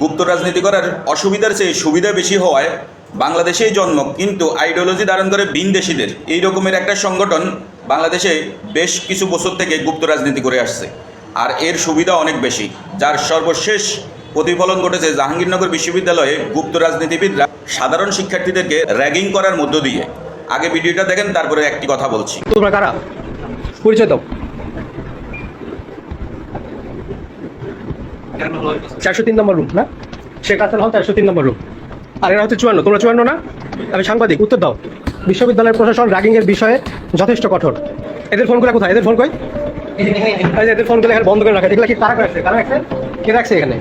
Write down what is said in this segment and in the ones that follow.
গুপ্ত রাজনীতি করার অসুবিধার চেয়ে সুবিধা বেশি হওয়ায় বাংলাদেশেই জন্ম, কিন্তু আইডিওলজি ধারণ করে ভিনদেশিদের। এই রকমের একটা সংগঠন বাংলাদেশে বেশ কিছু বছর থেকে গুপ্ত রাজনীতি করে আসছে। আর এর সুবিধা অনেক বেশি, যার সর্বশেষ প্রতিফলন ঘটেছে জাহাঙ্গীরনগর বিশ্ববিদ্যালয়ে গুপ্ত রাজনীতিবিদরা সাধারণ শিক্ষার্থীদেরকে র্যাগিং করার মধ্য দিয়ে। আগে ভিডিওটা দেখেন, তারপরে একটি কথা বলছি। তোমরা কারা? পরিচয় দাও। চারশো তিন নম্বর রুম না? শেখ হাসান হল চারশো তিন নম্বর রুম আর এরা হচ্ছে চুয়ান্ন, তোমরা চুয়ান্ন না? আমি সাংবাদিক, উত্তর দাও। বিশ্ববিদ্যালয়ের প্রশাসন র্যাগিং এর বিষয়ে যথেষ্ট কঠোর। এদের ফোন করে কোথায়? এদের ফোন কই? এদের ফোন করে এখানে বন্ধ করে রাখে। এগুলো কি কারা রাখছে কারা রাখছে? কে রাখছে এখানে?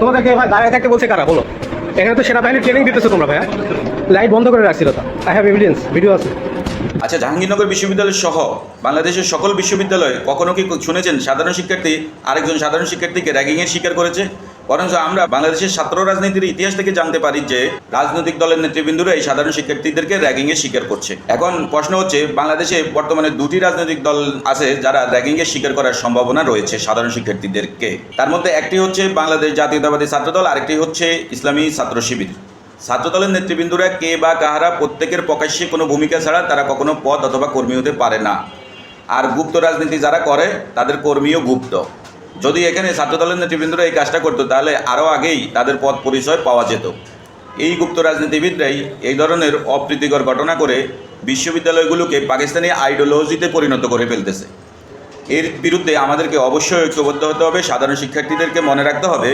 তোমাদেরকে ভাই দাঁড়িয়ে থাকতে বলছে কারা? বলো। এখানে তো সেনাবাহিনী ট্রেনিং দিতেছো তোমরা, ভাইয়া। লাইট বন্ধ করে রাখছিল তো। আই হ্যাভ এভিডেন্স ভিডিও আছে। আচ্ছা জাহাঙ্গীরনগর বিশ্ববিদ্যালয় সহ বাংলাদেশের সকল বিশ্ববিদ্যালয়ে কখনো কি শুনেছেন সাধারণ শিক্ষার্থী আরেকজন সাধারণ শিক্ষার্থীকে র্যাগিংয়ের শিকার করেছে? বরঞ্চ আমরা বাংলাদেশের ছাত্র রাজনীতির ইতিহাস থেকে জানতে পারি যে রাজনৈতিক দলের নেতৃবৃন্দরা এই সাধারণ শিক্ষার্থীদেরকে র্যাগিংয়ের শিকার করছে। এখন প্রশ্ন হচ্ছে, বাংলাদেশে বর্তমানে দুটি রাজনৈতিক দল আছে যারা র্যাগিংয়ের শিকার করার সম্ভাবনা রয়েছে সাধারণ শিক্ষার্থীদেরকে। তার মধ্যে একটি হচ্ছে বাংলাদেশ জাতীয়তাবাদী ছাত্র ছাত্রদল, আরেকটি হচ্ছে ইসলামী ছাত্র শিবির। ছাত্রদলের নেতৃবৃন্দরা কে বা কাহারা প্রত্যেকের প্রকাশ্যে কোনো ভূমিকা ছাড়া তারা কখনো পদ অথবা কর্মী হতে পারে না। আর গুপ্ত রাজনীতি যারা করে, তাদের কর্মীও গুপ্ত। যদি এখানে ছাত্রদলের নেতৃবৃন্দরা এই কাজটা করতো, তাহলে আরও আগেই তাদের পদ পরিচয় পাওয়া যেত। এই গুপ্ত রাজনীতিবিদরাই এই ধরনের অপ্রীতিকর ঘটনা করে বিশ্ববিদ্যালয়গুলোকে পাকিস্তানি আইডিওলজিতে পরিণত করে ফেলতেছে। এর বিরুদ্ধে আমাদেরকে অবশ্যই ঐক্যবদ্ধ হতে হবে। সাধারণ শিক্ষার্থীদেরকে মনে রাখতে হবে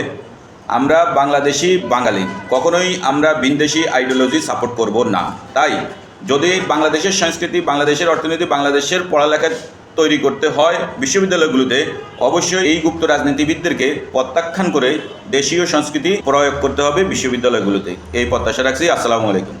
আমরা বাংলাদেশি বাঙালি, কখনোই আমরা বিনদেশি আইডিওলজি সাপোর্ট করব না। তাই, যদি বাংলাদেশের সংস্কৃতি, বাংলাদেশের অর্থনীতি, বাংলাদেশের পড়ালেখা তৈরি করতে হয় বিশ্ববিদ্যালয়গুলোতে, অবশ্যই এই গুপ্ত রাজনীতিবিদদেরকে প্রত্যাখ্যান করে দেশীয় সংস্কৃতি প্রয়োগ করতে হবে বিশ্ববিদ্যালয়গুলোতে। এই প্রত্যাশা রাখছি। আসসালামু আলাইকুম।